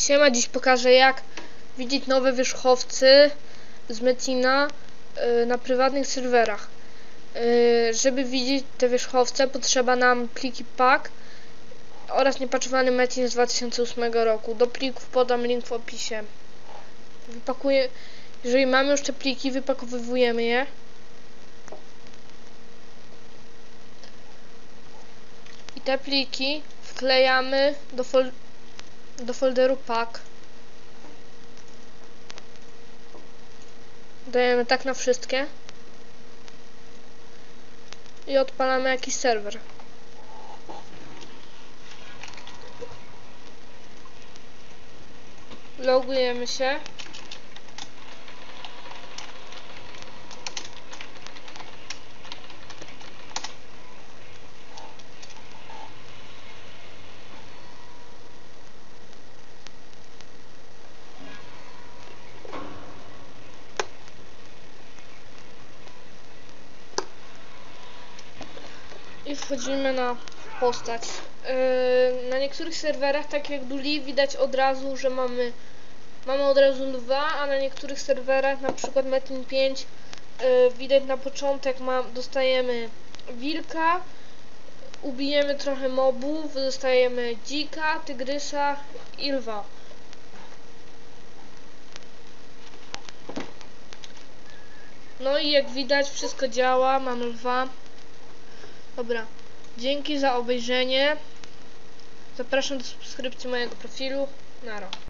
Siema, dziś pokażę jak widzieć nowe wierzchowcy z Metina y, na prywatnych serwerach. Y, Żeby widzieć te wierzchowce potrzeba nam pliki pack oraz niepaczowany Metin z 2008 roku. Do plików podam link w opisie. Wypakuję, jeżeli mamy już te pliki, wypakowujemy je. I te pliki wklejamy do, fol do folderu pack. Dajemy tak na wszystkie. I odpalamy jakiś serwer. Logujemy się. I wchodzimy na postać. Yy, na niektórych serwerach, tak jak Duli, widać od razu, że mamy mamy od razu dwa, a na niektórych serwerach, na przykład Metin 5, yy, widać na początek ma, dostajemy wilka, ubijemy trochę mobów, dostajemy dzika, tygrysa i lwa. No i jak widać wszystko działa, mamy lwa. Dobra, dzięki za obejrzenie. Zapraszam do subskrypcji mojego profilu. Nara.